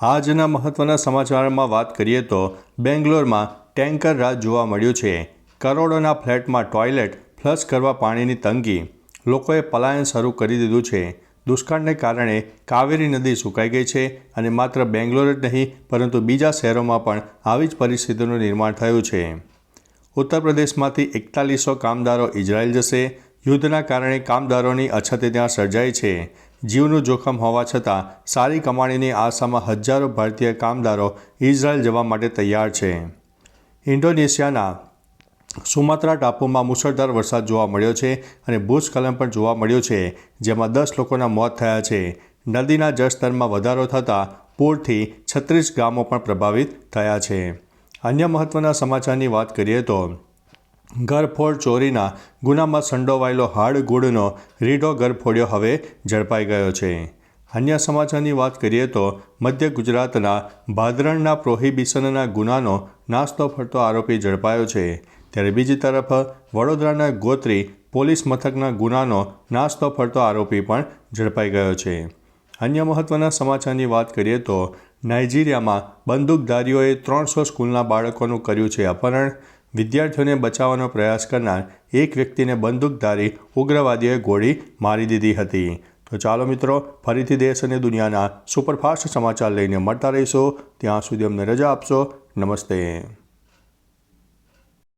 આજના મહત્ત્વના સમાચારમાં વાત કરીએ તો બેંગ્લોરમાં ટેન્કર રાજ જોવા મળ્યું છે. કરોડોના ફ્લેટમાં ટોયલેટ ફ્લશ કરવા પાણીની તંગી. લોકોએ પલાયન શરૂ કરી દીધું છે. દુષ્કાળને કારણે કાવેરી નદી સુકાઈ ગઈ છે અને માત્ર બેંગ્લોર જ નહીં, પરંતુ બીજા શહેરોમાં પણ આવી જ પરિસ્થિતિનું નિર્માણ થયું છે. ઉત્તર પ્રદેશમાંથી એકતાલીસો કામદારો ઇઝરાયલ જશે. યુદ્ધના કારણે કામદારોની અછત ત્યાં સર્જાઈ છે. જીવનું જોખમ હોવા છતાં સારી કમાણીની આશામાં હજારો ભારતીય કામદારો ઇઝરાયલ જવા માટે તૈયાર છે. ઇન્ડોનેશિયાના સુમાત્રા ટાપુમાં મુશળધાર વરસાદ જોવા મળ્યો છે અને ભૂસ્ખલન પણ જોવા મળ્યું છે, જેમાં દસ લોકોના મોત થયા છે. નદીના જળસ્તરમાં વધારો થતાં પૂરથી છત્રીસ ગામો પણ પ્રભાવિત થયા છે. અન્ય મહત્ત્વના સમાચારની વાત કરીએ તો ઘરફોડ ચોરીના ગુનામાં સંડોવાયેલો હાડગુડનો રીઢો ઘરફોડ્યો હવે ઝડપાઈ ગયો છે. અન્ય સમાચારની વાત કરીએ તો મધ્ય ગુજરાતના ભાદરણના પ્રોહિબિશનના ગુનાનો નાસ્તો ફરતો આરોપી ઝડપાયો છે. ત્યારે બીજી તરફ વડોદરાના ગોત્રી પોલીસ મથકના ગુનાનો નાસ્તો ફરતો આરોપી પણ ઝડપાઈ ગયો છે. અન્ય મહત્ત્વના સમાચારની વાત કરીએ તો નાઇજીરિયામાં બંદૂકધારીઓએ ત્રણસો સ્કૂલના બાળકોનું કર્યું છે અપહરણ. વિદ્યાર્થીઓને બચાવવાનો પ્રયાસ કરનાર એક વ્યક્તિને બંદૂકધારી ઉગ્રવાદીઓએ ગોળી મારી દીધી હતી. તો ચાલો મિત્રો, ફરીથી દેશ અને દુનિયાના સુપરફાસ્ટ સમાચાર લઈને મળતા રહીશું. ત્યાં સુધી અમને રજા આપશો. નમસ્તે.